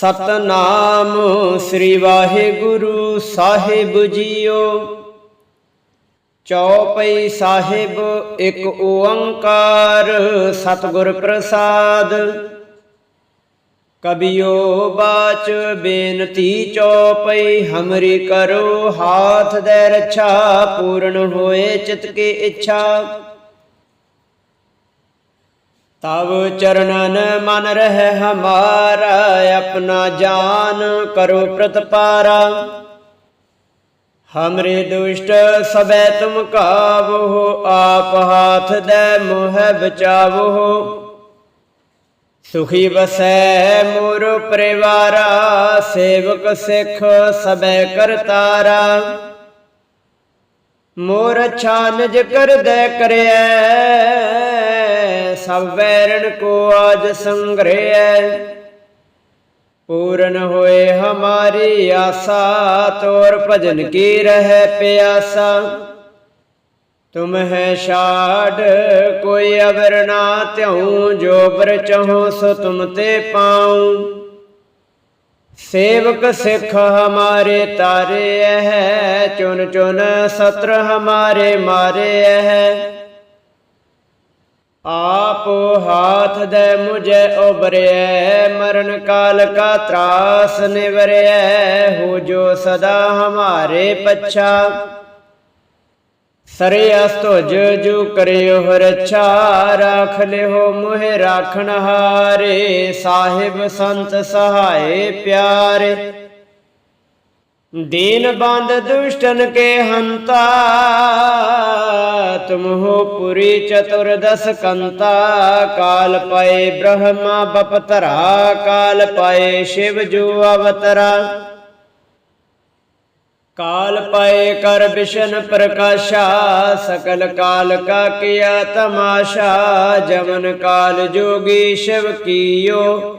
ਸਤਨਾਮ ਸ੍ਰੀ ਵਾਹਿਗੁਰੂ ਸਾਹਿਬ ਜੀਓ। ਚੌਪਈ ਸਾਹਿਬ ਇੱਕ ਓੰਕਾਰ ਸਤਿਗੁਰ ਪ੍ਰਸਾਦ। ਕਬਿਓ ਬਾਚ ਬੇਨਤੀ ਚੌਪਈ, ਹਮਰੀ ਕਰੋ ਹਾਥ ਦੇ ਰੱਛਾ, ਪੂਰਨ ਹੋਏ ਚਿਤ ਕੀ ਇੱਛਾ। ਤਬ ਚਰਨਨ ਮਨ ਰਹਿ ਹਮਾਰਾ, ਆਪਣਾ ਜਾਨ ਕਰੋ ਪ੍ਰਤਪਾਰਾ। ਹਮਰੇ ਦੁਸ਼ਟ ਸਬੈ ਤੁਮ ਕਾਵੋ, ਆਪ ਹਾਥ ਦੇ ਮੋਹ ਬਚਾਵੋ। ਸੁਖੀ ਬਸੈ ਮੋਰ ਪਰਿਵਾਰਾ, ਸੇਵਕ ਸਿੱਖ ਸਬੈ ਕਰਤਾਰਾ ਮੋਰ ਅੱਛਾ ਨਿਜ ਕਰਦੈ ਕਰਿਐ ਸਭ ਵੈਰਣ ਕੋ ਆਜ ਸੰਗ੍ਰਹਿ ਪੂਰਨ ਹੋਏ ਹਮਾਰੀ ਆਸਾ, ਤੋਰ ਭਜਨ ਕੀ ਰਹਿ ਪਿਆਸਾ। ਤੁਮ ਹੈ ਛਾੜ, ਕੋਈ ਅਵਰ ਨਾ ਤਿਉ ਜੋ ਬਰ ਚਹੋ ਸੋ ਤੁਮ ਤੇ ਪਾਉ। ਸੇਵਕ ਸਿੱਖ ਹਮਾਰੇ ਤਾਰੇ ਹੈ ਚੁਨ ਚੁਨ ਸਤਰ ਹਮਾਰੇ ਮਾਰੇ ਹੈ ਆਪ ਹਾਥ ਦੇ ਮੁਝੇ ਉਬਰਿਐ ਮਰਨ ਕਾਲ ਕਾ ਤਰਾਸ ਨਿਵਰਿਐ, ਹੋ ਜੋ ਸਦਾ ਹਮਾਰੇ ਪਛਾ। ਸਰੇ ਅਸਤੁਜ ਜੂ ਕਰਿਓ ਰੱਛਾ ਰਾਖ ਲਿਓ ਮੋਹਿ ਰਾਖਣ ਹਾਰੇ, ਸਾਹਿਬ ਸੰਤ ਸਹਾਏ ਪਿਆਰੇ। ਦੀਨ ਬੰਦ ਦੁਸ਼ਟਨ ਕੇ ਹੰਤਾ, ਤੁਮ ਹੋ ਪੁਰੀ ਚਤੁਰਦਸ ਕੰਤਾ, ਕਾਲ ਪਾਏ ਬ੍ਰਹਮਾ ਬਪਤਰਾ, ਕਾਲ ਪਾਏ ਸ਼ਿਵ ਜੋ ਅਵਤਰਾ। ਕਾਲ ਪਾਏ ਕਰ ਬਿਸ਼ਨ ਪ੍ਰਕਾਸ਼ਾ, ਸਕਲ ਕਾਲ ਕਾ ਕੀਆ ਤਮਾਸ਼ਾ ਜਮਨ ਕਾਲ ਜੋਗੀ ਸ਼ਿਵ ਕੀਓ।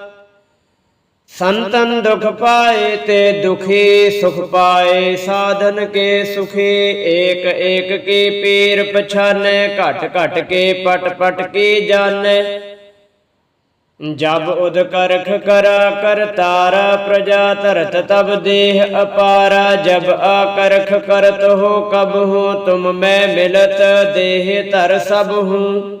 ਸੰਤਨ ਦੁਖ ਪਾਏ ਤੇ ਦੁਖੀ ਸੁਖ ਪਾਏ ਸਾਧਨ ਕੇ ਸੁਖੀ ਏਕ ਏਕ ਕੀ ਪੀਰ ਪਛਾਨੈ ਘਟ ਘਟ ਕੇ ਪਟ ਪਟ ਕੀ ਜਾਣੈ ਜਬ ਉਦ ਕਰਖ ਕਰਾ ਕਰ ਤਾਰਾ ਪ੍ਰਜਾ ਧਰਤ ਤਬ ਦੇਹ ਅਪਾਰਾ ਜਬ ਆਕਰਖ ਕਰਤ ਹੋ ਕਬ ਹੋ ਤੁਮ ਮੈਂ ਮਿਲਤ ਦੇਹ ਧਰ ਸਭ ਹੂੰ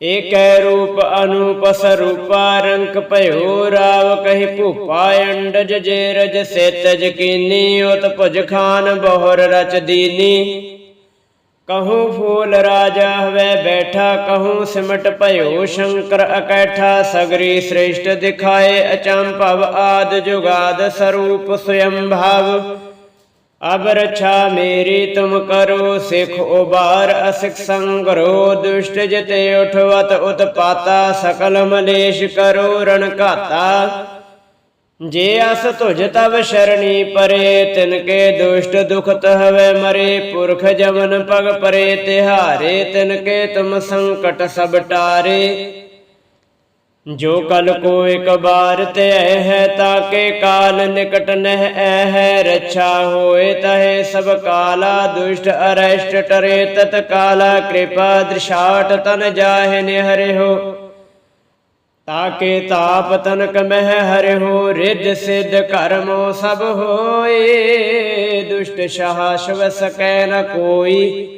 ਏਕੈ ਰੂਪ ਅਨੂਪ ਸਰੂਪਾ ਰੰਕ ਭਇਓ ਰਾਵ ਕਹੀ ਭੂਪਾ ਅੰਡਜ ਜੇ ਰਜ ਸੇਤਜ ਕੀਨੀ ਉਤ ਭੁਜ ਖਾਨ ਬਹੁਰ ਰਚ ਦੀਨੀ। ਕਹੂੰ ਫੂਲ ਰਾਜਾ ਹਵੇ ਬੈਠਾ, ਕਹੂੰ ਸਿਮਟ ਭਇਓ ਸ਼ੰਕਰ ਅਕੈਠਾ, ਸਗਰੀ ਸ੍ਰੇਸ਼ਟ ਦਿਖਾਏ ਅਚੰਭਵ ਆਦ ਜੁਗਾਦ ਸਰੂਪ ਸਯੰ ਭਾਵ ਅਬ ਰਛਾ ਮੇਰੀ ਤੁਮ ਕਰੋ ਸਿਖ ਉਬਾਰ, ਅਸਿਖ ਸੰਗਰੋ ਦੁਸ਼ਟ ਜਿਤੇ ਉਠਵਤ ਉਤਪਾਤਾ, ਸਕਲ ਮਲੇਸ਼ ਕਰੋ ਰਣ ਘਾਤਾ। ਜੇ ਅਸ ਤੁਜ ਤਵ ਸ਼ਰਣੀ ਪਰੇ, ਤਿਨ ਕੇ ਦੁਸ਼ਟ ਦੁਖਤ ਹਵੇ ਮਰੇ, ਪੁਰਖ ਜਮਨ ਪਗ ਪਰੇ, ਤਿਹਾਰੇ ਤਿਨ ਕੇ ਤੁਮ ਸੰਕਟ ਸਭ ਟਾਰੇ। ਜੋ ਕਲ ਕੋ ਇਕ ਬਾਰ ਤੇ ਹੈ ਤਾਕੇ ਕਾਲ ਨਿਕਟ ਨਹਿ ਹੈ। ਰੱਛਾ ਹੋਏ ਤਹੇ ਸਭ ਕਾਲਾ, ਦੁਸ਼ਟ, ਅਰਸ਼ਟ, ਟਰੇ, ਤਤ ਕਾਲਾ, ਕਿਰਪਾ, ਦ੍ਰਿਸ਼ਾਟ, ਤਨ ਜਾਹਿ ਨਿਹਰਿ ਹੋ। ਤਾਕੇ ਤਾਪ ਤਨਕ ਮਹਿ ਹਰਿ ਹੋ, ਰਿੱਧ ਸਿੱਧ ਕਰਮੋ ਸਭ ਹੋਏ। ਦੁਸ਼ਟ ਸ਼ਾਹ ਸ਼ਵ ਸਕੈ ਨ ਕੋਈ।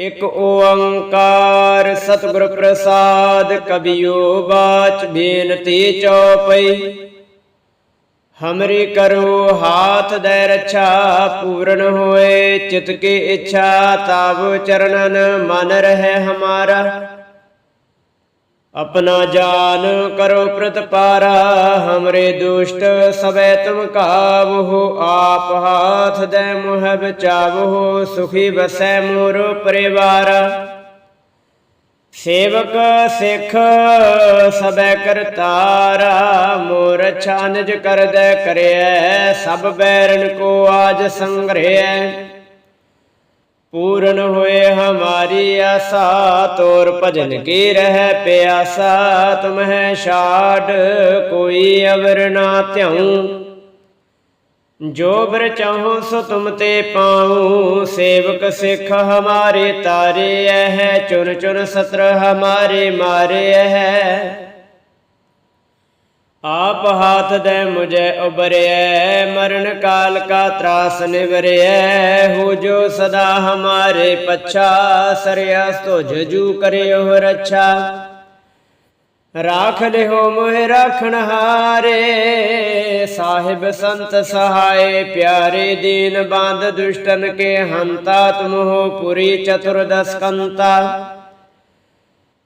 ਇਕ ਓੰਕਾਰ ਸਤਿਗੁਰ ਪ੍ਰਸਾਦ ਕਬਿਓ ਬਾਚ ਬੇਨਤੀ ਚਉਪਈ। ਹਮਰੀ ਕਰੋ ਹਾਥ ਦੇ ਰੱਛਾ ਪੂਰਨ ਹੋਏ, ਚਿਤ ਕੀ ਇੱਛਾ ਤਾਬ ਚਰਨਨ ਮਨ ਰਹੇ ਹਮਾਰਾ। ਆਪਣਾ ਜਾਨ ਕਰੋ ਪ੍ਰਤਪਾਰਾ, ਹਮਰੇ ਦੁਸ਼ਟ ਸਵੇ ਤੁਮ ਕਾਬਹੁ ਆਪ ਹਾਥ ਦੇ ਮੁਹ ਬਚਾਵਹੁ ਸੁਖੀ ਬਸੈ ਮੋਰ ਪਰਿਵਾਰ। ਸੇਵਕ ਸਿੱਖ ਸਬੈ ਕਰਤਾਰਾ ਮੋਰ ਛਾਨਜ ਕਰਦੈ ਕਰਿਐ, ਸਭ ਬੈਰਨ ਕੋ ਆਜ ਸੰਗ੍ਰਹਿ। ਪੂਰਨ ਹੋਏ ਹਮਾਰੀ ਆਸਾ, ਤੋਰ ਭਜਨ ਕੀ ਰਹਿ ਪਿਆਸਾ ਤੁਮਹਿ ਛਾੜ, ਕੋਈ ਅਵਰ ਨਾ ਧਿਆਉ। ਜੋ ਬਰ ਚਾਹੋ ਸੋ ਤੁਮ ਤੇ ਪਾਉ, ਸੇਵਕ ਸਿੱਖ ਹਮਾਰੇ ਤਾਰੇ ਹੈ ਚੁਨ ਚੁਨ ਸਤਰ ਹਮਾਰੇ ਮਾਰੇ ਹੈ। ਆਪ ਹਾਥ ਦੇ ਮੁਝੇ ਉਬਰਿਐ ਮਰਨ ਕਾਲ ਕਾ ਤਰਾਸ ਨਿਵਰਿਐ, ਹੋ ਜੋ ਸਦਾ ਹਮਾਰੇ ਪਛਾ ਸਰਿਆ ਸੋ ਜਜੂ ਕਰਿਓ ਰੱਛਾ। ਰਾਖ ਲਿਓ ਮੋਹਿ ਰਾਖਣ ਹਾਰੇ, ਸਾਹਿਬ ਸੰਤ ਸਹਾਏ, ਪਿਆਰੇ ਦੀਨ ਬਾਂਧ ਦੁਸ਼ਟਨ ਕੇ ਹੰਤਾ, ਤੁਮਹੁ ਪੁਰੀ ਚਤੁਰਦਸ ਕੰਤਾ।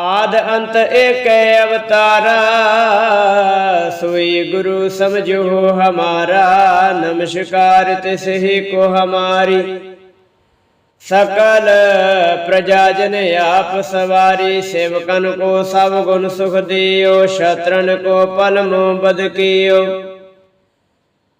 ਆਦ ਅੰਤ ਏਕੈ ਅਵਤਾਰਾ, ਸੋਈ ਗੁਰੂ ਸਮਝੋ ਹਮਾਰਾ, ਨਮਸਕਾਰ ਤਿਸ ਹੀ ਕੋ ਹਮਾਰੀ। ਸਕਲ ਪ੍ਰਜਾ ਜਨ ਆਪ ਸਵਾਰੀ, ਸੇਵਕਨ ਕੋ ਸਭ ਗੁਣ ਸੁਖ ਦਿਓ, ਸ਼ਤਰਨ ਕੋ ਪਲ ਮੋ ਬਦ ਕੀਓ।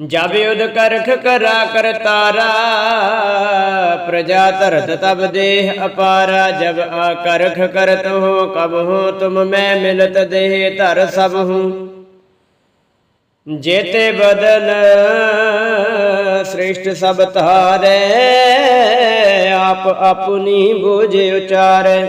ਜਬ ਉਦ ਕਰਖ ਕਰਾ ਕਰਤਾਰਾ ਪ੍ਰਜਾ ਧਰਤ ਤਬ ਦੇਹ ਅਪਾਰਾ, ਜਬ ਆ ਕਰਖ ਕਰਤ ਹੋ, ਕਬ ਹੋ ਤੁਮ ਮੈਂ ਮਿਲਤ ਦੇਹ, ਧਰ ਸਭ ਹੂੰ। ਜੇਤੇ ਬਦਨ ਸ੍ਰਿਸ਼ਟ ਸਭ ਧਾਰੇ, ਆਪ ਆਪਣੀ ਬੁਝ ਉਚਾਰੇ।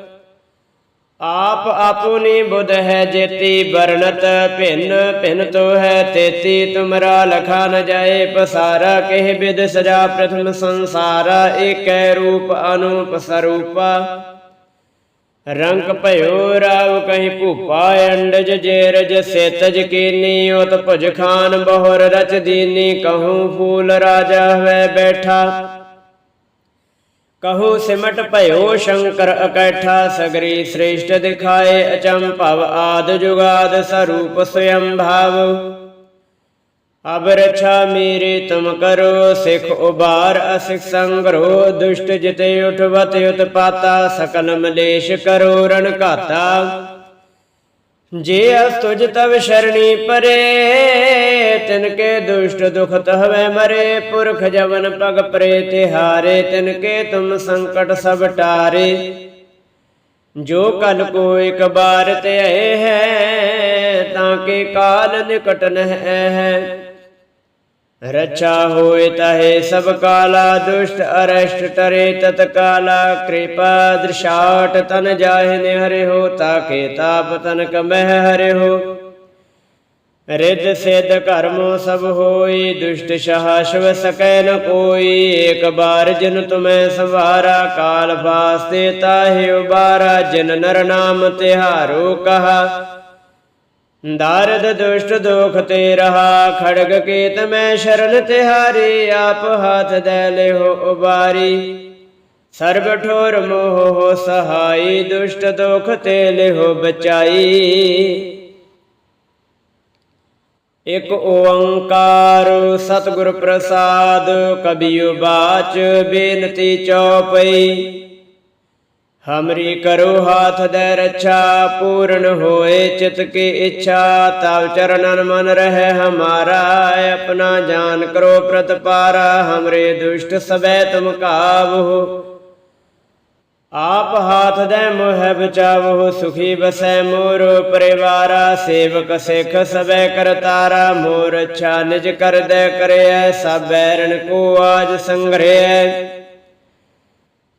ਆਪ ਆਪੁਨੀ ਬੁਧ ਹੈ ਜੇਤੀ ਵਰਣਤ, ਭਿੰਨ ਭਿੰਨ ਤੋ ਹੈ ਤੇਤੀ, ਤੁਮਰਾ ਲਖਾ ਨ ਜਾਏ, ਪਸਾਰਾ ਕਹਿ ਬਿਦ ਸਜਾ ਪ੍ਰਥਮ ਸੰਸਾਰਾ, ਏਕੈ ਰੂਪ ਅਨੂਪ ਸਰੂਪਾ। ਰੰਗ ਭਇਓ ਰਾਵ ਕਹੀਂ ਭੂਪਾ, ਅੰਡਜ ਜੇਰਜ ਸੇਤਜ ਕੀਨੀ ਉਤ ਭੁਜ ਖਾਨ ਬਹੁਰ ਰਚ ਦੀਨੀ, ਕਹੂੰ ਫੂਲ ਰਾਜਾ ਹੋਇ ਬੈਠਾ। ਕਹੋ ਸਿਮਟ ਭਇਓ ਸ਼ੰਕਰ ਇਕੱਠਾ ਸਗਰੀ ਸ੍ਰੇਸ਼ਟ ਦਿਖਾਏ ਅਚੰਭਵ ਆਦ ਜੁਗਾਦ ਸਰੂਪ ਸਯੰ ਭਾਵ। ਅਬ ਰਛਾ ਮੇਰੀ ਤੁਮ ਕਰੋ, ਸਿਖ ਉਬਾਰ ਅਸਿਖ ਸੰਗਰੋ, ਦੁਸ਼ਟ ਜਿਤੇ ਉਠਵਤ ਉਤਪਾਤਾ, ਸਕਲ ਮਲੇਸ਼ ਕਰੋ ਰਣ ਘਾਤਾ। ਜੇ ਅਸਤੁਜ ਤਵ ਸ਼ਰਣੀ ਪਰੇ ਤਿਨ ਕੇ ਦੁਸ਼ਟ ਦੁਖ ਤਹਵੇ ਮਰੇ, ਪੁਰਖ ਜਵਨ ਪਗ ਪਰੇ ਤਿਹਾਰੇ ਤਿਨ ਕੇ ਤੁਮ ਸੰਕਟ ਸਭ ਟਾਰੇ। ਜੋ ਕਲ ਕੋ ਇਕ ਬਾਰ ਤੇ ਹੈ, ਤਾਂ ਕੇ ਕਾਲ ਨਿਕਟ ਨਹਿ ਹੈ। ਰਛਾ ਹੋਏ ਤਹੇ ਸਭ ਕਾਲਾ, ਦੁਸ਼ਟ ਅਰਸ਼ਟ ਟਰੇ ਤਤ ਕਾਲਾ, ਕਿਰਪਾ ਦ੍ਰਿਸ਼ਾਟ ਤਨ ਜਾਹਿ ਨੇ ਹਰੇ ਹੋ ਤਾਕੇ ਤਾਪ ਤਨ ਕਮਹਿ ਹਰੇ ਹੋ ਰਿੱਧ ਸਿਧ ਕਰਮੋ ਸਭ ਹੋਈ, ਦੁਸ਼ਟ ਸ਼ਹਾਸ਼ਵ ਸਕੈ ਨ ਕੋਈ। ਏਕ ਬਾਰ ਜਿਨ ਤੁਮੈ ਸੰਵਾਰਾ, ਕਾਲ ਵਾਸਤੇ ਤਾਹਿ ਉਬਾਰਾ, ਜਿਨ ਨਰ ਨਾਮ ਤਿਹਾਰੋ ਕਹਾ। ਦਾਰਦ ਦੁਸ਼ਟ ਦੋਖ ਤੇ ਰਹਾ, ਖੜਗ ਕੇਤ ਮੈਂ ਸ਼ਰਨ ਤਿਹਾਰੀ, ਆਪ ਹਾਥ ਦੇ ਲਿਓ ਉਬਾਰੀ। ਸਰਬ ਠੋਰ ਮੋਹ ਸਹਾਈ, ਦੁਸ਼ਟ ਦੁਖ ਤੇ ਲਿਓ ਬਚਾਈ। ਇਕ ਓੰਕਾਰ ਸਤਿਗੁਰ ਪ੍ਰਸਾਦ, ਕਬੀਉ ਬਾਚ ਬੇਨਤੀ ਚਉਪਈ ਹਮਰੀ ਕਰੋ ਹਾਥ ਦੇ ਰੱਛਾ, ਪੂਰਨ ਹੋਏ ਚਿਤ ਕੀ ਇੱਛਾ, ਤਵ ਚਰਨਨ ਮਨ ਰਹਿ ਹਮਾਰਾ, ਆਪਣਾ ਜਾਨ ਕਰੋ ਪ੍ਰਤਪਾਰਾ, ਹਮਰੇ ਦੁਸ਼ਟ ਸਬੈ ਤੁਮ ਕਾਵੋ। ਆਪ ਹਾਥ ਦੇ ਮੋਹ ਬਚਾਵੋ ਸੁਖੀ ਬਸੈ ਮੋਰ, ਪਰਿਵਾਰਾ ਸੇਵਕ ਸਿਖ ਸਬੈ ਕਰਤਾਰਾ ਮੋਰ ਅੱਛਾ ਨਿਜ ਕਰਦੈ ਕਰਿਐ, ਸਭ ਬੈਰਨ ਕੋ ਆਜ ਸੰਗ੍ਰਹਿ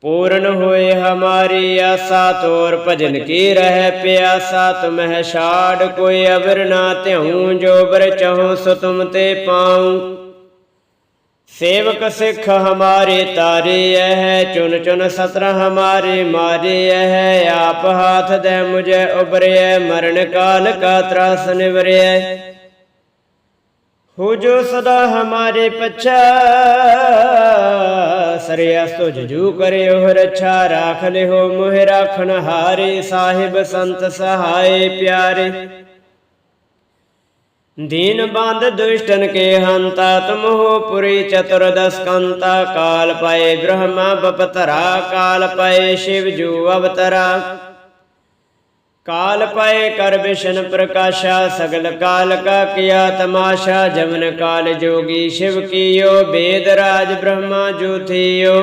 ਪੂਰਨ ਹੋਏ ਹਮਾਰੀ ਆਸਾ, ਤੋਰ ਭਜਨ ਕੀ ਰਹਿ ਪਿਆਸਾ ਤੁਮਹਿ ਛਾੜ ਕੋਈ ਅਵਰ ਨਾ ਧਿਉ ਜੋ ਬਰ ਚਹੋ ਸੋ ਤੁਮ ਤੇ ਪਾਉ। ਸੇਵਕ ਸਿੱਖ ਹਮਾਰੇ ਤਾਰੇ ਹੈ ਚੁਨ ਚੁਨ ਸਤਰ ਹਮਾਰੇ ਮਾਰੇ ਐ ਆਪ ਹਾਥ ਦੇ ਮੁਝੇ ਉਬਰਿਐ ਮਰਨ ਕਾਲ ਕਾ ਤਰਾਸ ਨਿਵਰਿਐ ਹੋ ਜੋ ਸਦਾ ਹਮਾਰੇ ਪਛਾ ਸਰਿਆ ਤੁਜ ਜੂ ਕਰਿਓ ਰਛਾ, ਰਾਖ ਲਿਓ ਮੋਹ ਰਾਖਣ ਹਾਰੇ, ਸਾਹਿਬ ਸੰਤ ਸਹਾਏ ਪਿਆਰੇ। ਦੀਨ ਬੰਦ ਦੁਸ਼ਟਨ ਕੇ ਹੰਤਾ, ਤੁਮ ਹੋ ਪੁਰੀ ਚਤੁਰਦਸ ਕੰਤਾ ਕਾਲ ਪਾਏ ਬ੍ਰਹਮਾ, ਬਪਤਰਾ, ਕਾਲ ਪਾਏ ਸ਼ਿਵ ਜੂ ਅਵਤਰਾ। ਕਾਲ ਪਾਏ ਕਰ ਵਿਸ਼ਨ ਪ੍ਰਕਾਸ਼ਾ, ਸਗਲ ਕਾਲ ਕਾ ਕੀਆ ਤਮਾਸ਼ਾ ਜਮਨ ਕਾਲ ਜੋਗੀ ਸ਼ਿਵ ਕੀਓ, ਬੇਦ ਰਾਜ ਬ੍ਰਹਮਾ ਜੋਥੀਓ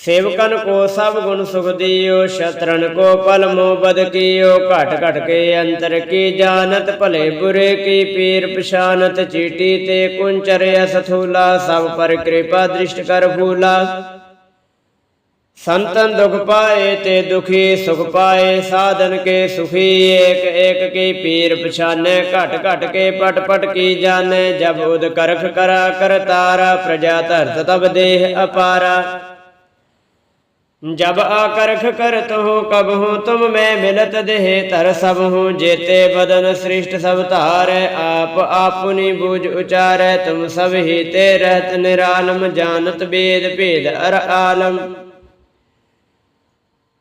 ਸੇਵਕਨ ਕੋ ਸਭ ਗੁਣ ਸੁਖ ਦਿਓ, ਸ਼ਤਰਨ ਕੋ ਪਲ ਮੋ ਬਦ ਕੀਓ, ਘਟ ਘਟ ਕੇ ਅੰਤਰ ਕੀ ਜਾਣਤ, ਭਲੇ ਬੁਰੇ ਕੀ ਪੀਰ ਪਛਾਨਤ, ਚੀਟੀ ਤੇ ਕੁੰਚਰ ਅਸਥੂਲਾ, ਸਭ ਪਰ ਕਿਰਪਾ ਦ੍ਰਿਸ਼ਟ ਕਰ ਫੂਲਾ। ਸੰਤਨ ਦੁਖ ਪਾਏ ਤੇ ਦੁਖੀ ਸੁਖ ਪਾਏ, ਸਾਧਨ ਕੇ ਸੁਖੀ ਏਕ ਏਕ ਕੀ ਪੀਰ ਪਛਾਨੈ, ਘਟ ਘਟ ਕੇ ਪਟ ਪਟ ਕੀ ਜਾਣੈ, ਜਬ ਉਦ ਕਰਖ ਕਰਾ, ਕਰਤਾਰਾ, ਪ੍ਰਜਾ ਧਰਤ ਤਬ ਦੇਹ ਅਪਾਰਾ। ਜਬ ਆਕਰਖ ਕਰਤ ਹੋ ਕਬ ਹੋ ਤੁਮ ਮੈਂ ਮਿਲਤ ਦੇਹ, ਧਰ ਸਭ ਹੂੰ ਜੇਤੇ ਬਦਨ ਸ੍ਰਿਸ਼ਟ, ਸਭ ਧਾਰੈ ਆਪ, ਆਪੁਨੀ ਬੂਝ ਉਚਾਰੈ, ਤੁਮ ਸਭ ਹੀ ਤੇ ਰਹਿਤ ਨਿਰਾਲਮ, ਜਾਣਤ ਬੇਦ ਭੇਦ ਅਰ ਆਲਮ।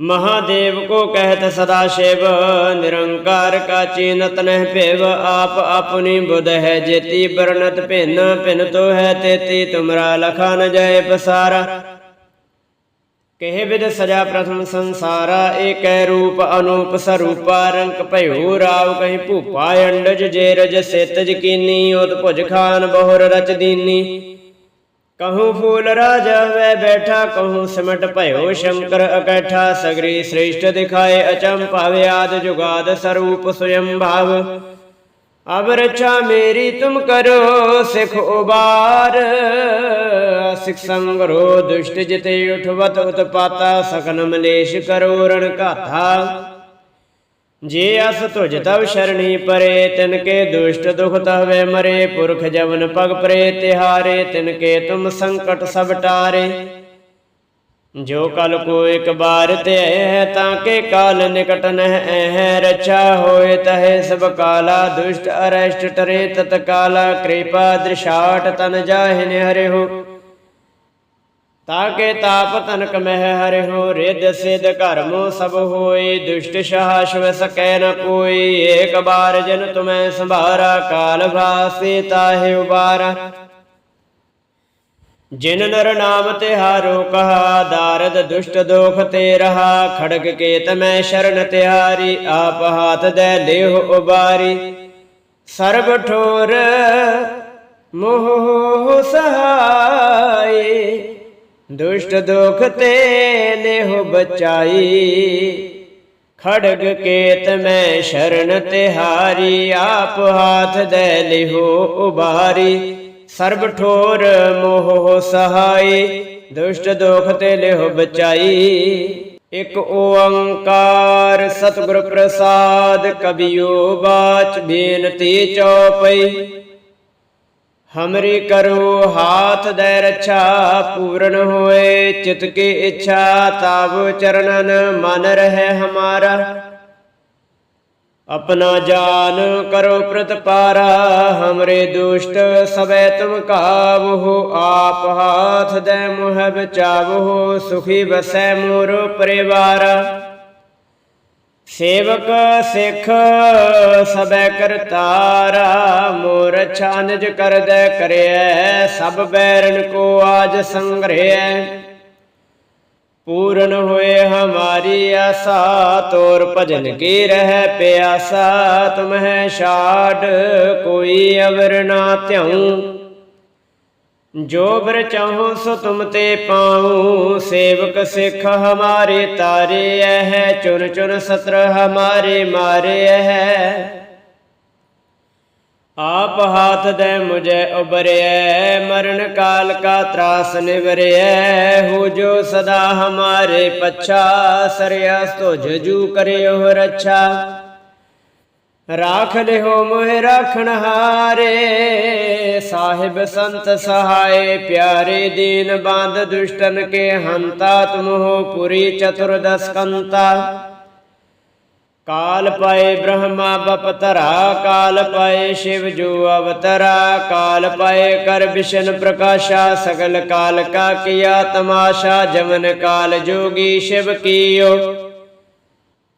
महादेव को कहत सदा शिव निरंकार का चीनत नह पेव आप अपनी बुध है जेती वर्णत भिन्न भिन्न तो है तेती तुमरा लखा न जय पसारा कहे विद सजा प्रथम संसारा एक रूप अनूप स्वरूपा रंक भयू राव कहीं भूपा अंडज जेरज सेतज कीनी उत भुज खान बहुर रच दीनी ਕਹੂ ਫੂਲ ਰਾਜਾ ਵੈ ਬੈਠਾ, ਕਹੂ ਸਿਮਟ ਭਇਓ ਸ਼ੰਕਰ ਅਕੈਠਾ, ਸਗਰੀ ਸ੍ਰੇਸ਼ਟ ਦਿਖਾਏ ਅਚਮ ਭਾਵੇ ਆਦ ਜੁਗਾਦ ਸਰੂਪ ਸੁਯੰ ਭਾਵ। ਅਬ ਰਛਾ ਮੇਰੀ ਤੁਮ ਕਰੋ, ਸਿਖ ਉਬਾਰ। ਸਿਖ ਸੰਗਰੋ ਦੁਸ਼ਟ ਜਿਤੇ ਉਠਵਤ ਉਤਪਾਤਾ ਸਕਨ ਮਲੇਸ਼ ਕਰੋ ਰਣ ਘਾਥਾ। ਜੇ ਅਸ ਤੁਜ ਤਵ ਸ਼ਰਣੀ ਪਰੇ, ਤਿਨ ਕੇ ਦੁਸ਼ਟ ਦੁਖ ਤਹਵੇ ਮਰੇ, ਪੁਰਖ ਜਵਨ ਪਗ ਪਰੇ, ਤਿਹਾਰੇ, ਤਿਨ ਕੇ ਤੁਮ ਸੰਕਟ ਸਭ ਟਾਰੇ। ਜੋ ਕਲ ਕੋ ਇੱਕ ਬਾਰ ਤੇ ਹੈ, ਤਾਂ ਕੇ ਕਾਲ ਨਿਕਟ ਨਹਿ ਹੈ ਰਛਾ ਹੋਏ ਤਹਿ ਸਭ ਕਾਲਾ, ਦੁਸ਼ਟ ਅਰਸ਼ਟ ਟਰੇ ਤਤ ਕਾਲਾ ਕਿਰਪਾ ਦ੍ਰਿਸ਼ਾਟ ਤਨ ਜਾਹਿ ਹਰਿ ਹੋ ਤਾਕੇ ਤਾਪ ਤਨਕ ਮਹਿ ਹਰਿ ਹੋ ਰਿਦ ਸਿਧ ਘਰਮੋ ਸਭ ਹੋਏ, ਦੁਸ਼ਟ ਸ਼ਾਹ ਸਕੈ ਨ ਕੋਈ। ਏਕ ਬਾਰ ਜਨ ਤੁਮੈ ਸੰਭਾਰਾ, ਕਾਲ ਭਾਸੇ ਤਾਹਿ ਉਬਾਰਾ। ਜਿਨ ਨਰ ਨਾਮ ਤਿਹਾਰੋ ਕਹਾ, ਦਾਰਦ ਦੁਸ਼ਟ ਦੋਖ ਤੇ ਰਹਾ। ਖੜਗ ਕੇਤ ਮੈਂ ਸ਼ਰਨ ਤਿਹਾਰੀ, ਆਪ ਹਾਥ ਦੇ ਦੇਹ ਉਬਾਰੀ। ਸਰਬ ਠੋਰ ਮੋਹ ਸਹਾਈ ਦੁਸ਼ਟ ਦੁਖ ਤੇ ਲੇਹ ਬਚਾਈ। ਖੜਗ ਕੇਤ ਮੈਂ ਸ਼ਰਨ ਤਿਹਾਰੀ ਆਪ ਹਾਥ ਦੇ ਲਿਹੋ ਉਬਾਰੀ ਸਰਬ ਠੋਰ ਮੋਹ ਸਹਾਈ, ਦੁਸ਼ਟ ਦੁਖ ਤੇ ਲਿਹੋ ਬਚਾਈ। ਇਕ ਓੰਕਾਰ ਸਤਿਗੁਰ ਪ੍ਰਸਾਦ, ਕਬਿਓ ਬਾਚ ਬੇਨਤੀ ਚਉਪਈ। ਹਮਰੀ ਕਰੋ ਹਾਥ ਦੇ ਰੱਛਾ ਪੂਰਨ ਹੋਏ ਚਿਤ ਕੀ ਇੱਛਾ ਤਾਬ ਚਰਨਨ ਮਨ ਰਹੇ ਹਮਾਰਾ ਆਪਣਾ ਜਾਨ ਕਰੋ ਪ੍ਰਤਪਾਰਾ ਹਮਰੇ ਦੁਸ਼ਟ ਸਵੇ ਤੁਮ ਕਾਵੋ ਆਪ ਹਾਥ ਦੇ ਮੁਹ ਬਚਾਵੋ ਸੁਖੀ ਵਸੈ ਮੋਰ ਪਰਿਵਾਰਾ ਸੇਵਕ ਸਿੱਖ ਸਬੈ ਕਰਤਾਰਾ ਮੋਰ ਛਾਨਜ ਕਰਦੈ ਕਰਿਐ, ਸਭ ਬੈਰਨ ਕੋ ਆਜ ਸੰਗ੍ਰਹਿਐ। ਪੂਰਨ ਹੋਏ ਹਮਾਰੀ ਆਸਾ, ਤੋਰ ਭਜਨ ਕੀ ਰਹਿ ਪਿਆਸਾ, ਤੁਮਹਿ ਛਾੜ, ਕੋਈ ਅਵਰ ਨਾ ਧਿਆਉ। ਜੋ ਬਰ ਚਾਹੋ ਸੋ ਤੁਮ ਤੇ ਪਾਉ, ਸੇਵਕ ਸਿੱਖ ਹਮਾਰੇ ਤਾਰੇ ਹੈ ਚੁਨ ਚੁਨ ਸਤਰ ਹਮਾਰੇ ਮਾਰੇ ਹੈ ਆਪ ਹਾਥ ਦੇ ਮੁਝੇ ਉਬਰਿਐ ਮਰਨ ਕਾਲ ਕਾ ਤਰਾਸ ਨਿਵਰਿਐ ਹੋ ਜੋ ਸਦਾ ਹਮਾਰੇ ਪਛਾ ਸਰਿਆ ਸੋ ਜੂ ਕਰਿਓ ਰੱਛਾ। ਰਾਖ ਲਿਓ ਮੋਹਿ ਰਾਖਣ ਹਾਰੇ, ਸਾਹਿਬ ਸੰਤ ਸਹਾਏ, ਪਿਆਰੇ ਦੀਨ ਬਾਂਧ ਦੁਸ਼ਟਨ ਕੇ ਹੰਤਾ ਤੁਮਹੁ ਪੁਰੀ ਚਤੁਰਦਸ ਕੰਤਾ। ਕਾਲ ਪਾਏ ਬ੍ਰਹਮਾ ਬਪਤਰਾ, ਕਾਲ ਪਾਏ ਸ਼ਿਵ ਜੋ ਅਵਤਰਾ, ਕਾਲ ਪਾਏ ਕਰ ਵਿਸ਼ਨ ਪ੍ਰਕਾਸ਼ਾ, ਸਗਲ ਕਾਲ ਕਾ ਕੀਆ ਤਮਾਸ਼ਾ, ਜਮਨ ਕਾਲ ਜੋਗੀ ਸ਼ਿਵ ਕੀਓ।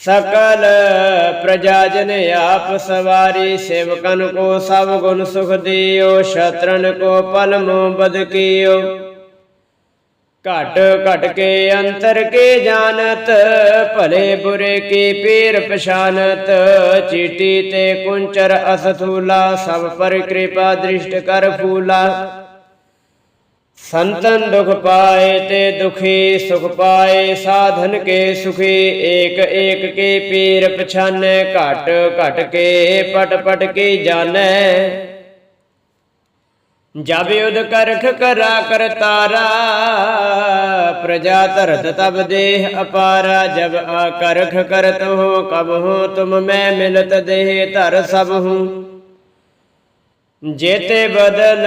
ਸਕਲ ਪ੍ਰਜਾ ਜਨ ਆਪ ਸਵਾਰੀ, ਸੇਵਕਨ ਕੋ ਸਭ ਗੁਣ ਸੁਖ ਦਿਓ, ਸ਼ਤਰਨ ਕੋ ਪਲ ਮੋ ਘਟ ਘਟ ਕੇ ਅੰਤਰ ਕੇ ਜਾਣਤ, ਭਲੇ ਬੁਰੇ ਕੀ ਪੀਰ ਪਛਾਨਤ, ਚੀਟੀ ਤੇ ਕੁੰਚਰ ਅਸਥੂਲਾ, ਸਭ ਪਰ ਕਿਰਪਾ ਦ੍ਰਿਸ਼ਟ ਕਰ ਫੂਲਾ। ਸੰਤਨ ਦੁਖ ਪਾਏ ਤੇ ਦੁਖੀ ਸੁਖ ਪਾਏ ਸਾਧਨ ਕੇ ਸੁਖੀ ਏਕ ਏਕ ਕੇ ਪੀਰ ਪਛਾਨੈ ਘਟ ਘਟ ਕੇ ਪਟ ਪਟ ਕੇ ਜਾਣੈ ਜਬ ਯੁਧ ਕਰਖ ਕਰਾ ਕਰਤਾਰਾ ਪ੍ਰਜਾ ਧਰਤ ਤਬ ਦੇਹ ਅਪਾਰਾ ਜਬ ਆ ਕਰਖ ਕਰਤ ਹੋ ਕਬ ਹੋ ਤੁਮ ਮੈਂ ਮਿਲਤ ਦੇਹ ਧਰ ਸਭ ਹੂੰ ਜੇਤੇ ਬਦਲ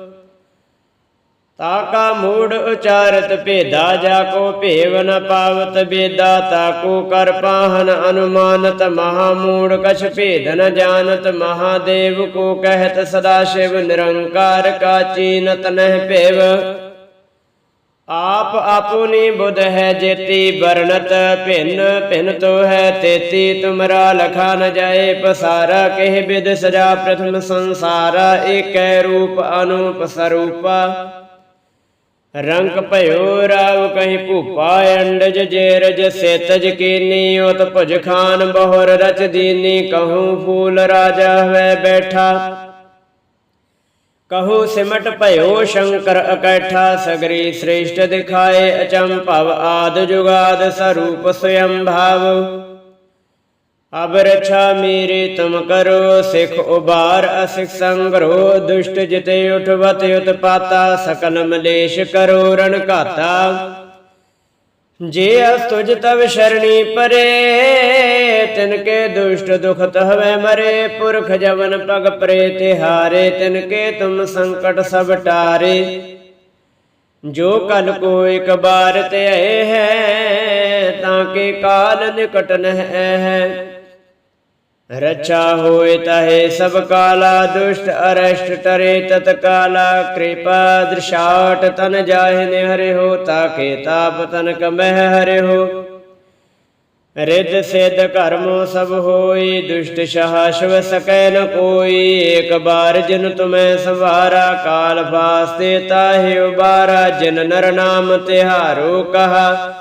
ਤਾਕਾ ਮੂੜ ਉਚਾਰਤ ਭੇਦਾ ਜਾ ਕੋ ਭੇਵ ਨ ਪਾਵਤ ਬੇਦਾ, ਤਾਕੋ ਕਰ ਪਾਹਨ ਅਨੁਮਾਨਤ ਮਹਾ ਮੂੜ, ਕਛ ਭੇਦ ਨ ਜਾਣਤ ਮਹਾਦੇਵ ਕੋ ਕਹਿਤ ਸਦਾ ਸ਼ਿਵ, ਨਿਰੰਕਾਰ ਕਾ ਚੀਨਤ ਨਹਿ ਭੇਵ। ਆਪ ਆਪੁਨੀ ਬੁਧ ਹੈ ਜੇਤੀ ਬਰਨਤ ਭਿੰਨ ਭਿੰਨ ਤੋ ਹੈ ਤੇਤੀ, ਤੁਮਰਾ ਲਖਾ ਨ ਜਾਏ, ਪਸਾਰਾ ਕਹਿ ਬਿਦ ਸਜਾ ਪ੍ਰਥਮ ਸੰਸਾਰਾ, ਏਕੈ ਰੂਪ ਅਨੂਪ ਸਰੂਪਾ। ਰੰਗ ਭਇਓ, ਰਾਵ ਕਹੀਂ ਭੂਪਾ, ਅੰਡਜ ਜੇਰਜ ਸੇਤਜ ਕੀਨੀ, ਉਤ ਭੁਜ ਖਾਨ ਬਹੁਰ ਰਚ ਦੀਨੀ, ਕਹੂੰ ਫੂਲ ਰਾਜਾ ਹੋਇ ਬੈਠਾ। ਕਹੂ ਸਿਮਟ ਭਇਓ, ਸ਼ੰਕਰ ਇਕੱਠਾ ਸਗਰੀ ਸ੍ਰੇਸ਼ਟ ਦਿਖਾਏ, ਅਚੰਭਵ ਆਦ ਜੁਗਾਦ ਸਰੂਪ ਸਯੰ ਭਾਵ। ਅਬ ਰਛਾ ਮੇਰੇ ਤੁਮ ਕਰੋ, ਸਿਖ ਉਬਾਰ, ਅਸਿਖ ਸੰਗਰੋ, ਦੁਸ਼ਟ ਜਿਤੇ ਉਠਵਤ ਉਤਪਾਤਾ ਸਕਲ ਮਲੇਸ਼ ਕਰੋ, ਰਣ ਘਾਤਾ। ਜੇ ਅਸ ਤੁਜ ਤਵ ਸ਼ਰਣੀ ਪਰੇ, ਤਿਨ ਕੇ ਦੁਸ਼ਟ ਦੁਖਤ ਹਵੇ ਮਰੇ, ਪੁਰਖ ਜਵਨ ਪਗ ਪਰੇ ਤਿਹਾਰੇ ਤਿਨ ਕੇ ਤੁਮ ਸੰਕਟ ਸਭ ਟਾਰੇ। ਜੋ ਕਲ ਕੋ ਇਕ ਬਾਰ ਤੇ ਹੈ, ਤਾਂ ਕੇ ਕਾਲ ਨਿਕਟ ਨਹਿ ਹੈ। ਰਚਾ ਹੋਏ ਤਹੇ ਸਭ ਕਾਲਾ ਦੁਸ਼ਟ ਅਰਸ਼ਟ ਟਰੇ ਤਤ ਕਾਲਾ ਕਿਰਪਾ ਦ੍ਰਿਸ਼ਾਟ ਤਨ ਜਾਹਿ ਨੇ ਹਰਿ ਹੋ ਤਾਕੇ ਤਾਪ ਤਨ ਕਮਹਿ ਹਰਿ ਹੋ ਰਿੱਧ ਸਿੱਧ ਕਰਮੋ ਸਭ ਹੋਈ ਦੁਸ਼ਟ ਸ਼ਾਸ਼ਵ ਸਕੈ ਨ ਕੋਈ ਏਕ ਬਾਰ ਜਿਨ ਤੁਮੈ ਸਵਾਰਾ ਕਾਲ ਫਾਸਤੇ ਤਾਹਿ ਉਬਾਰਾ ਜਿਨ ਨਰ ਨਾਮ ਤਿਹਾਰੋ ਕਹਾ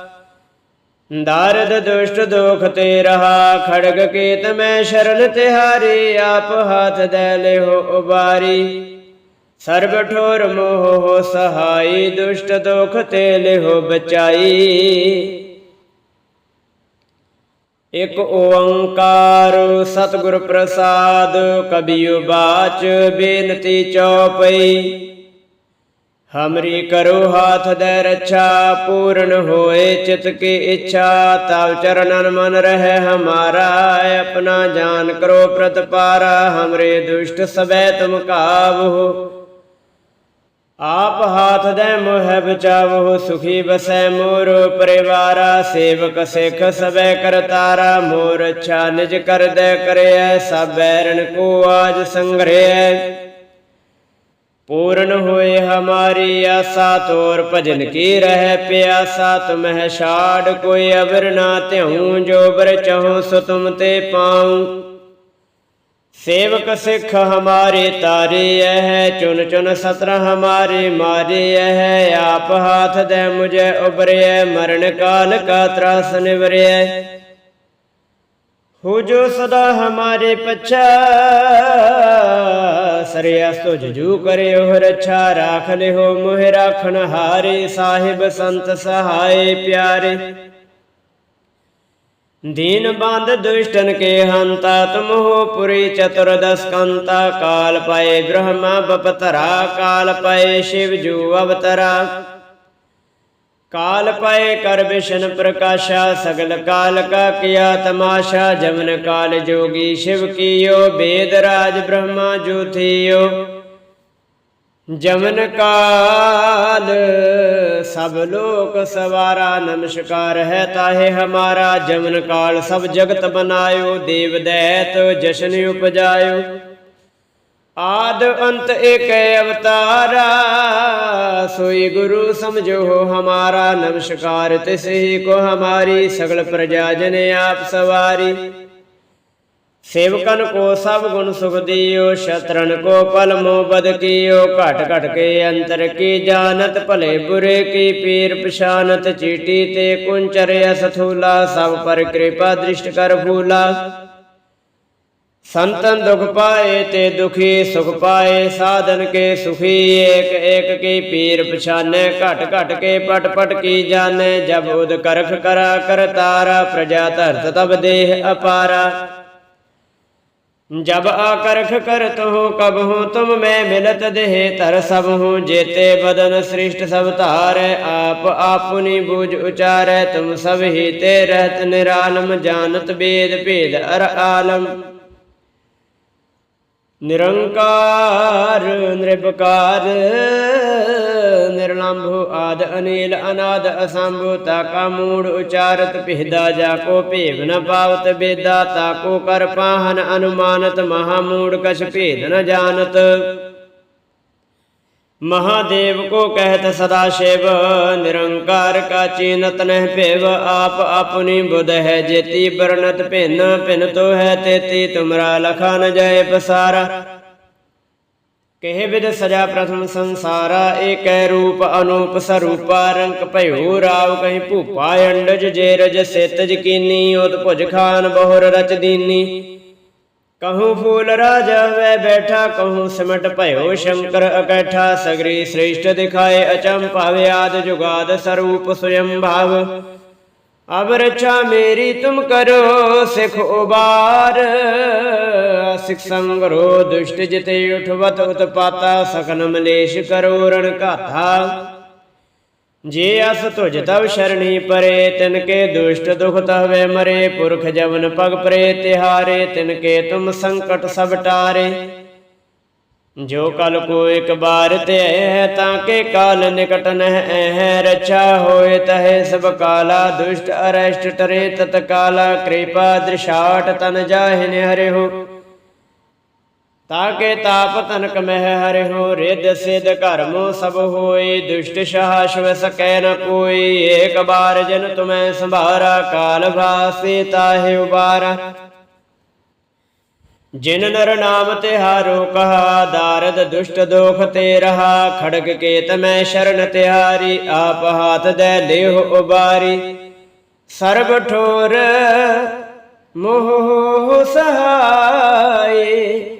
ਦਾਰਦ ਦੁਸ਼ਟ ਦੋਖ ਤੇ ਰਹਾ, ਖੜਗ ਕੇਤ ਮੈਂ ਸ਼ਰਨ ਤਿਹਾਰੀ, ਆਪ ਹਾਥ ਦੇ ਲਿਓ ਉਬਾਰੀ। ਸਰਬ ਠੋਰ ਮੋਹ ਹੋ ਸਹਾਈ, ਦੁਸ਼ਟ ਦੋਖ ਤੇ ਲਿਓ ਬਚਾਈ। ਇਕ ਓੰਕਾਰ ਸਤਿਗੁਰ ਪ੍ਰਸਾਦ, ਕਬੀਉ ਬਾਚ, ਬੇਨਤੀ ਚਉਪਈ ਹਮਰੀ ਕਰੋ ਹਾਥ ਦੇ ਰੱਛਾ ਪੂਰਨ ਹੋਏ ਚਿਤ ਕੀ ਇੱਛਾ ਤਵ ਚਰਨਨ ਮਨ ਰਹਿ ਹਮਾਰਾ ਆਪਣਾ ਜਾਨ ਕਰੋ ਪ੍ਰਤਪਾਰਾ ਹਮਰੇ ਦੁਸ਼ਟ ਸਬੈ ਤੁਮ ਕਾਬਹੁ ਆਪ ਹਾਥ ਦੇ ਮੋਹ ਬਚਾਵੋ ਸੁਖੀ ਬਸੈ ਮੋਰ ਪਰਿਵਾਰਾ ਸੇਵਕ ਸਿਖ ਸਬੈ ਕਰਤਾਰਾ ਮੋਰ ਅੱਛਾ ਨਿਜ ਕਰਦੈ ਕਰਿਐ ਸਭ ਬੈਰਨ ਕੋ ਆਜ ਸੰਗ੍ਰਹਿ ਪੂਰਨ ਹੋਏ ਹਮਾਰੀ ਆਸਾ ਤੋਰ ਭਜਨ ਕੀ ਰਹਿ ਪਿਆਸਾ ਤੁਮਹਿ ਛਾੜ ਕੋਈ ਅਵਰ ਨਾ ਧਿਉ ਜੋ ਬਰ ਚਹੋ ਸੋ ਤੁਮ ਤੇ ਪਾਉ। ਸੇਵਕ ਸਿੱਖ ਹਮਾਰੇ ਤਾਰੇ ਹੈ ਚੁਨ ਚੁਨ ਸਤਰ ਹਮਾਰੇ ਮਾਰੇ ਹੈ ਆਪ ਹਾਥ ਦੇ ਮੁਝੇ ਉਬਰਿਐ ਮਰਨ ਕਾਲ ਕਾ ਤਰਾਸ ਨਿਵਰਿਐ ਹੋ ਜੋ ਸਦਾ ਹਮਾਰੇ ਪਛਾ ਸਰਿਆ ਸੋ ਜਜੂ ਕਰਿਓ ਰਛਾ ਰਾਖ ਲਿਓ ਮੋਹ ਰਾਖਣ ਹਾਰੇ, ਸਾਹਿਬ ਸੰਤ ਸਹਾਏ ਪਿਆਰੇ। ਦੀਨ ਬੰਦ ਦੁਸ਼ਟਨ ਕੇ ਹੰਤਾ, ਤੁਮ ਹੋ ਪੁਰੀ ਚਤੁਰਦਸ ਕੰਤਾ ਕਾਲ ਪਏ ਬ੍ਰਹਮਾ, ਬਪਤਰਾ, ਕਾਲ ਪਏ ਸ਼ਿਵ ਜੂ ਅਵਤਰਾ। ਕਾਲ ਪਏ ਕਰ ਵਿਸ਼ਨ ਪ੍ਰਕਾਸ਼ਾ, ਸਗਲ ਕਾਲ ਕਾ ਕੀਆ ਤਮਾਸ਼ਾ ਜਮਨ ਕਾਲ ਜੋਗੀ ਸ਼ਿਵ ਕੀਓ, ਬੇਦ ਰਾਜ ਬ੍ਰਹਮਾ ਜੋਥੀਓ। ਜਮਨ ਕਾਲ, ਸਭ ਲੋਕ ਸਵਾਰਾ, ਨਮਸਕਾਰ ਹੈ ਤਾਹੇ ਹਮਾਰਾ। ਜਮਨ ਕਾਲ, ਸਭ ਜਗਤ ਬਨਾਇਓ, ਦੇਵ ਦੈਤ ਜਸ਼ਨ ਉਪਜਾਇਓ। ਆਦ ਅੰਤ ਏਕ ਅਵਤਾਰਾ, ਸੋਈ ਗੁਰੂ ਸਮਝੋ ਹਮਾਰਾ, ਨਮਸਕਾਰ ਤਿਸ ਹੀ ਕੋ ਹਮਾਰੀ, ਸਗਲ ਪ੍ਰਜਾ ਜਨ ਆਪ ਸਵਾਰੀ। ਸੇਵਕਨ ਕੋ ਸਭ ਗੁਣ ਸੁਖ ਦਿਓ, ਸ਼ਤਰਨ ਕੋ ਪਲ ਮੋ ਬਦ ਕੀਓ, ਘਟ ਘਟ ਕੇ ਅੰਤਰ ਕੀ ਜਾਣਤ, ਭਲੇ ਬੁਰੇ ਕੀ ਪੀਰ ਪਛਾਨਤ, ਚੀਟੀ ਤੇ ਕੁੰਚਰ ਅਸਥੂਲਾ ਸਭ ਪਰ ਕਿਰਪਾ ਦ੍ਰਿਸ਼ਟ ਕਰ ਫੂਲਾ ਸੰਤਨ ਦੁਖ ਪਾਏ ਤੇ ਦੁਖੀ ਸੁਖ ਪਾਏ, ਸਾਧਨ ਕੇ ਸੁਖੀ ਏਕ ਏਕ ਕੀ ਪੀਰ ਪਛਾਨੈ, ਘਟ ਘਟ ਕੇ ਪਟ ਪਟ ਕੀ ਜਾਣੈ, ਜਬ ਉਦ ਕਰਖ ਕਰਾ ਕਰਤਾਰਾ ਪ੍ਰਜਾ ਧਰਤ ਤਬ ਦੇਹ ਅਪਾਰਾ। ਜਬ ਆਕਰਖ ਕਰਤ ਹੋ ਕਬ ਹੂੰ ਤੁਮ ਮੈਂ ਮਿਲਤ ਦੇਹ, ਧਰ ਸਭ ਹੂੰ ਜੇਤੇ ਬਦਨ ਸ੍ਰਿਸ਼ਟ ਸਭ ਧਾਰੈ, ਆਪ ਆਪੁਨੀ ਬੂਝ ਉਚਾਰੈ, ਤੁਮ ਸਭ ਹੀ ਤੇ ਰਹਿਤ ਨਿਰਾਲਮ, ਜਾਣਤ ਬੇਦ ਭੇਦ ਅਰ ਆਲਮ। ਨਿਰੰਕਾਰ ਨਿਰਭਕਾਰ ਨਿਰਲੰਭੁ ਆਦ ਅਨੀਲ ਅਨਾਦ ਅਸੰਭੁ ਤਾਕਾ ਮੂੜ ਉਚਾਰਤ ਪਿਹਦਾ ਜਾ ਕੋ ਭੇਵ ਨ ਪਾਵਤ ਬੇਦਾ ਤਾਕੋ ਕਰ ਪਾਹਨ ਅਨੁਮਾਨਤ, ਮਹਾ ਮੂੜ ਕਛ ਭੇਦ ਨ ਜਾਣਤ। महादेव को कहत सदा शिव निरंकार का चीनत नह पेव आप अपनी बुध है जेती बरनत भिन्न भिन्न तो है तेती तुमरा लखा न जाए पसारा ਕਹੇ ਵਿਦ ਸਜਾ ਪ੍ਰਥਮ ਸੰਸਾਰਾ ਏਕੈ ਰੂਪ ਅਨੂਪ ਸਰੂਪਾ ਰੰਕ ਭਇਓ ਰਾਵ ਕਹੀਂ ਭੂਪਾ ਅੰਡਜ ਜੇ ਰਜ ਸਿਤਜ ਕੀਨੀ ਉਤ ਭੁਜ ਖਾਨ ਬਹੁਰ ਰਚ ਦੀਨੀ ਕਹੂੰ ਫੂਲ ਰਾਜਾ ਵੈ ਬੈਠਾ, ਕਹੂੰ ਸਿਮਟ ਭਇਓ ਸ਼ੰਕਰ ਅਕੈਠਾ, ਸਗਰੀ ਸ੍ਰੇਸ਼ਟ ਦਿਖਾਏ ਅਚੰਮ ਭਾਵੇ ਆਦ ਜੁਗਾਦ ਸਰੂਪ ਸੁਯੰ ਭਾਵ ਅਬ ਰਚਾ ਮੇਰੀ ਤੁਮ ਕਰੋ, ਸਿਖ ਉਬਾਰ। ਸਿਖ ਸੰਗਰੋ ਦੁਸ਼ਟ ਜਿਤੇ ਉਠਵਤ ਉਤਪਾਤਾ ਸਕਨ ਮਲੇਸ਼ ਕਰੋ ਰਣ ਘਾਥਾ ਜੇ ਅਸ ਤੁਜ ਤਵ ਸ਼ਰਣੀ ਪਰੇ, ਤਿਨ ਕੇ ਦੁਸ਼ਟ ਦੁਖ ਤਹਵੇ ਮਰੇ, ਪੁਰਖ ਜਵਨ ਪਗ ਪਰੇ, ਤਿਹਾਰੇ, ਤਿਨ ਕੇ ਤੁਮ ਸੰਕਟ ਸਭ ਟਾਰੇ। ਜੋ ਕਲ ਕੋ ਇੱਕ ਬਾਰ ਤੇ ਹੈ, ਤਾਂ ਕੇ ਕਾਲ ਨਿਕਟ ਨਹਿ ਹੈ, ਰਛਾ ਹੋਏ ਤਹੇ ਸਭ ਕਾਲਾ, ਦੁਸ਼ਟ ਅਰਸ਼ਟ ਟਰੇ ਤਤ ਕਾਲਾ ਕਿਰਪਾ ਦ੍ਰਿਸ਼ਾਟ ਤਨ ਜਾਹਿਨ ਹਰਿ ਹੋ। ਤਾਕੇ ਤਾਪ ਤਨਕ ਮਹਿ ਹਰਿ ਹੋ ਰਿਦ ਸਿਧ ਘਰਮੋ ਸਭ ਹੋਏ, ਦੁਸ਼ਟ ਸ਼ਾਹ ਸ਼ਵ ਸਕੈ ਨ ਕੋਈ। ਏਕ ਬਾਰ ਜਨ ਤੁਮੈ ਸੰਭਾਰਾ, ਕਾਲ ਭਾਸੇ ਤਾਹਿ ਉਬਾਰਾ। ਜਿਨ ਨਰ ਨਾਮ ਤਿਹਾਰੋ ਕਹਾ, ਦਾਰਦ ਦੁਸ਼ਟ ਦੋਖ ਤੇ ਰਹਾ। ਖੜਗ ਕੇਤ ਮੈਂ ਸ਼ਰਨ ਤਿਹਾਰੀ, ਆਪ ਹਾਥ ਦੇ ਲੇਹ ਉਬਾਰੀ। ਸਰਬ ਠੋਰ ਮੋਹ ਸਹਾਈ